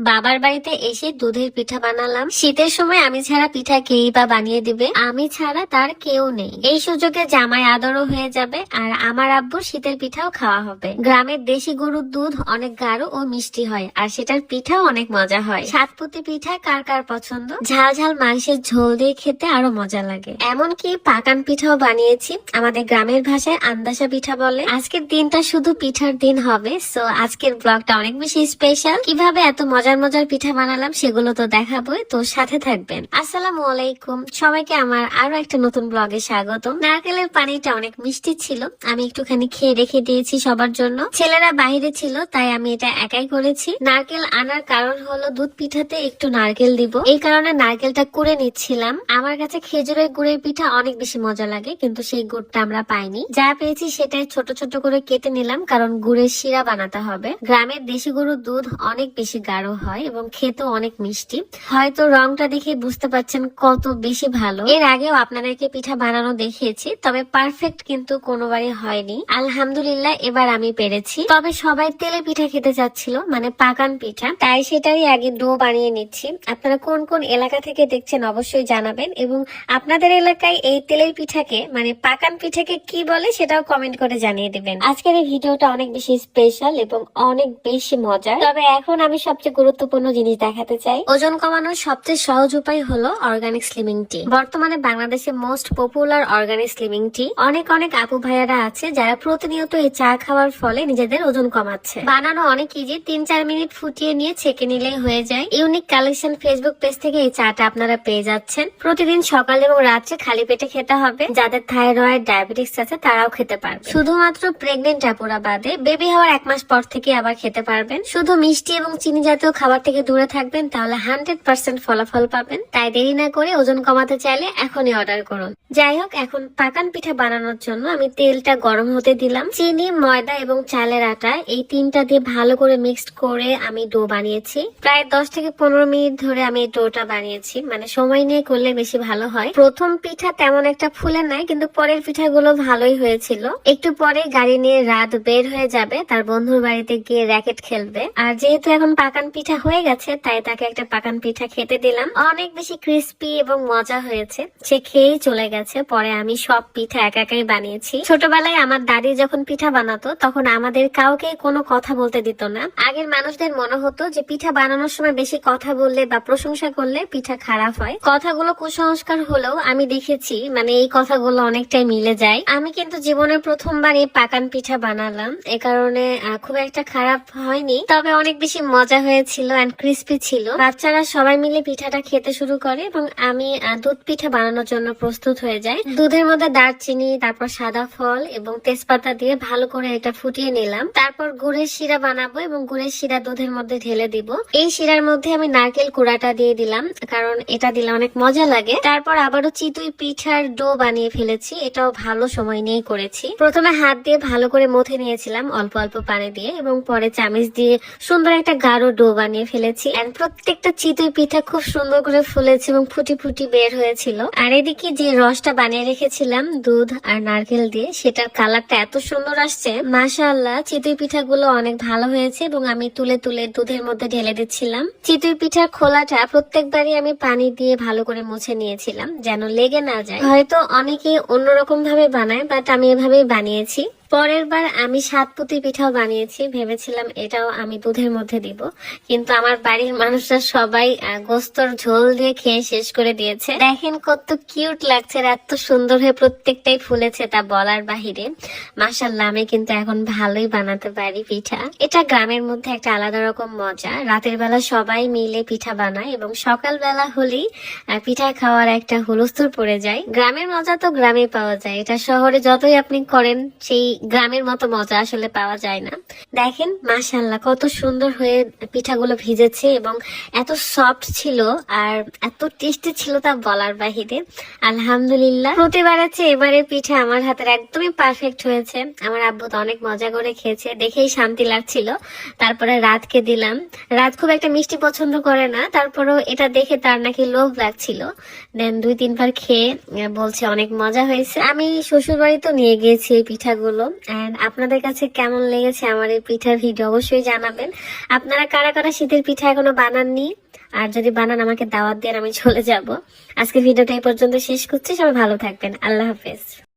বাবার বাড়িতে এসে দুধের পিঠা বানালাম। শীতের সময় আমি ছাড়া পিঠা কেই বা বানিয়ে দিবে? আমি ছাড়া তার কেউ নেই। এই সুযোগে জামাই আদরও হয়ে যাবে আর আমার আব্বুর শীতের পিঠাও খাওয়া হবে। গ্রামের দেশি গরুর দুধ অনেক গাঢ় ও মিষ্টি হয় আর সেটার পিঠাও অনেক মজা হয়। সাতপুতি পিঠা কার কার পছন্দ? ঝাল ঝাল মাংসের ঝোল দিয়ে খেতে আরও মজা লাগে। এমনকি পাকান পিঠাও বানিয়েছি। আমাদের গ্রামের ভাষায় আন্দাসা পিঠা বলে। আজকের দিনটা শুধু পিঠার দিন হবে। সো আজকের ব্লগটা অনেক বেশি স্পেশাল কীভাবে এত মজার মজার পিঠা বানালাম, সেগুলো তো দেখাবোই, তো সাথে থাকবেন। আসসালামু আলাইকুম। সবাইকে আমার আরও একটা নতুন ব্লগে স্বাগত নারকেলের পানিটা অনেক মিষ্টি ছিল, আমি একটুখানি খেয়ে রেখে দিয়েছি সবার জন্য। ছেলেরা বাইরে ছিল, তাই আমি এটা একাই করেছি। নারকেল আনার কারণ হলো দুধ পিঠাতে একটু নারকেল দিব। এই কারণে নারকেলটা কুড়ে নিচ্ছিলাম। আমার কাছে খেজুরের গুড়ের পিঠা অনেক বেশি মজা লাগে, কিন্তু সেই গুড়টা আমরা পাইনি। যা পেয়েছি সেটাই ছোট ছোট করে কেটে নিলাম, কারণ গুড়ের শিরা বানাতে হবে। গ্রামের দেশি গরুর দুধ অনেক বেশি গাঢ় হয় এবং খেতেও অনেক মিষ্টি। হয়তো রংটা দেখে বুঝতে পারছেন কত বেশি ভালো। এর আগেও আপনাদেরকে পিঠা বানানো দেখিয়েছি, তবে পারফেক্ট কিন্তু কোনোবারই হয়নি। আলহামদুলিল্লাহ, এবার আমি পেরেছি। তবে সবাই তেলে পিঠা খেতে চাচ্ছিল মানে পাকান পিঠা। তাই সেটারই আগে ডো বানিয়ে নিচ্ছি। আপনারা কোন কোন এলাকা থেকে দেখছেন অবশ্যই জানাবেন এবং আপনাদের এলাকায় এই তেলের পিঠাকে মানে পাকান পিঠাকে কি বলে সেটাও কমেন্ট করে জানিয়ে দিবেন। আজকের এই ভিডিওটা অনেক বেশি স্পেশাল এবং অনেক বেশি মজার। তবে এখন আমি সবচেয়ে গুরুত্বপূর্ণ জিনিস দেখাতে চাই। ওজন কমানোর সবচেয়ে সহজ উপায় হলো অর্গানিক স্লিমিং টি বর্তমানে বাংলাদেশে most popular organic slimming tea অনেক অনেক আপু ভাইয়ারা আছে যারা প্রতিনিয়ত এই চা খাওয়ার ফলে নিজেদের ওজন কমাচ্ছে। বানানো অনেক ইজি তিন চার মিনিট ফুটিয়ে নিয়ে ছেঁকে নিলেই হয়ে যায়। ইউনিক কালেকশন ফেসবুক পেজ থেকে এই চাটা আপনারা পেয়ে যাচ্ছেন। প্রতিদিন সকাল এবং রাত্রে খালি পেটে খেতে হবে। যাদের থাইরয়েড ডায়াবেটিস আছে তারাও খেতে পারবে। শুধুমাত্র প্রেগনেন্ট আপুরা বাদে বেবি হওয়ার এক মাস পর থেকে আবার খেতে পারবেন। শুধু মিষ্টি এবং চিনি জাতীয় খাবার থেকে দূরে থাকবেন, তাহলে হান্ড্রেড পার্সেন্ট ফলাফল পাবেন। তাই দেরি না করে ওজন কমাতে চাইলে এখনই অর্ডার করুন। যাই হোক, এখন পাকান পিঠা বানানোর জন্য আমি তেলটা গরম হতে দিলাম। চিনি, ময়দা এবং চালের আটা এই তিনটা দিয়ে ভালো করে মিক্সড করে আমি ডো বানিয়েছি। প্রায় দশ থেকে পনেরো মিনিট ধরে আমি ডোটা বানিয়েছি। মানে সময় নিয়ে করলে বেশি ভালো হয়। প্রথম পিঠা তেমন একটা ফুলে নাই, কিন্তু পরের পিঠাগুলো ভালোই হয়েছিল। একটু পরে গাড়ি নিয়ে রাত বের হয়ে যাবে। তার বন্ধুর বাড়িতে গিয়ে র্যাকেট খেলবে। আর যেহেতু এখন পাকান পিঠা হয়ে গেছে, তাই তাকে একটা পাকান পিঠা খেতে দিলাম। অনেক বেশি ক্রিস্পি এবং মজা হয়েছে। সে খেয়েই চলে গেছে, পরে আমি সব পিঠা একা একাই বানিয়েছি। ছোটবেলায় আমার দাদি যখন পিঠা বানাতো, তখন আমাদের কাউকে কোনো কথা বলতে দিত না। আগের মানুষদের মনে হতো যে পিঠা বানানোর সময় বেশি কথা বললে বা প্রশংসা করলে পিঠা খারাপ হয়। কথাগুলো কুসংস্কার হলেও আমি দেখেছি মানে এই কথাগুলো অনেকটাই মিলে যায়। আমি কিন্তু জীবনের প্রথমবার এই পাকান পিঠা বানালাম। এ কারণে খুব একটা খারাপ হয়নি, তবে অনেক বেশি মজা হয়েছিল এন্ড ক্রিস্পি ছিল। বাচ্চারা সবাই মিলে পিঠাটা খেতে শুরু করে এবং আমি দুধ পিঠা বানানোর জন্য প্রস্তুত হয়ে যাই। দুধের মধ্যে দারচিনি, তারপর সাদা ফল এবং তেজপাতা দিয়ে ভালো করে এটা ফুটিয়ে নিলাম। তারপর গুড়ের শিরা বানাবো এবং গুড়ের শিরা দুধের মধ্যে ঢেলে দিব। এই শিরার মধ্যে আমি নারকেল কুড়াটা দিয়ে দিলাম, কারণ এটা দিলে অনেক মজা লাগে। তারপর আবারও চিতুই পিঠার ডো বানিয়ে ফেলেছি, এটাও ভালো সময় নিয়ে করেছি। প্রথমে হাত দিয়ে ভালো করে মথে নিয়েছিলাম অল্প অল্প পানি দিয়ে এবং পরে চামিচ দিয়ে সুন্দর একটা গাঢ় ডো বানিয়ে ফেলেছি। এন্ড প্রত্যেকটা চিতুই পিঠা খুব সুন্দর করে ফুলেছে এবং ফুটি ফুটি বের হয়েছিল। আর এদিকে যে রসটা বানিয়ে রেখেছিলাম, দুধ আর নারকেল দিয়ে, সেটার কালারটা এত সুন্দর আসছে। মাশাআল্লাহ, চিতুই পিঠাগুলো অনেক ভালো হয়েছে এবং আমি তুলে তুলে দুধের মধ্যে ঢেলে দিচ্ছিলাম। চিতুই পিঠার খোলাটা প্রত্যেকবারই আমি পানি দিয়ে ভালো করে মুছে নিয়েছিলাম, যেন লেগে না যায়। হয়তো অনেকে অন্যরকম ভাবে বানায় বাট আমি এভাবেই বানিয়েছি। পরের বার আমি সাতপুতি পিঠাও বানিয়েছি, ভেবেছিলাম এটাও আমি দুধের মধ্যে দিব। কিন্তু আমার বাড়ির মানুষরা সবাই গোস্তর ঝোল দিয়ে খেয়ে শেষ করে দিয়েছে। দেখেন কত কিউট লাগছে এত সুন্দর হয়ে প্রত্যেকটাই ফুলেছে, তা বলার বাহিরে। মাসাল্লাহ আমি কিন্তু এখন ভালোই বানাতে পারি পিঠা। এটা গ্রামের মধ্যে একটা আলাদা রকম মজা। রাতের বেলা সবাই মিলে পিঠা বানায় এবং সকাল বেলা হলেই পিঠা খাওয়ার একটা হুলস্থুল পড়ে যায়। গ্রামের মজা তো গ্রামে পাওয়া যায়। এটা শহরে যতই আপনি করেন, সেই গ্রামের মতো মজা আসলে পাওয়া যায় না। দেখেন মাশাল্লাহ কত সুন্দর হয়ে পিঠাগুলো ভিজেছে এবং এত সফট ছিল আর এত টেস্টি ছিল তা বলার বাহিরে। আলহামদুলিল্লাহ প্রতিবারের চেয়ে এবারে পিঠা আমার হাতের একদমই পারফেক্ট হয়েছে। আমার আব্বু তো অনেক মজা করে খেয়েছে, দেখেই শান্তি লাগছিল। তারপরে রাতকে দিলাম। রাত খুব একটা মিষ্টি পছন্দ করে না, তারপরেও এটা দেখে তার নাকি লোভ লাগছিল। দেন দুই তিনবার খেয়ে বলছে অনেক মজা হয়েছে। আমি শ্বশুর বাড়িতেও নিয়ে গিয়েছি এই পিঠাগুলো। এন্ড আপনাদের কাছে কেমন লেগেছে আমার এই পিঠার ভিডিও অবশ্যই জানাবেন। আপনারা কারা কারা শীতের পিঠা এখনও বানাননি? আর যদি বানান, আমাকে দাওয়াত দেন, আমি চলে যাব। আজকে ভিডিওটা এই পর্যন্ত শেষ করছি। সবাই ভালো থাকবেন। আল্লাহ হাফেজ।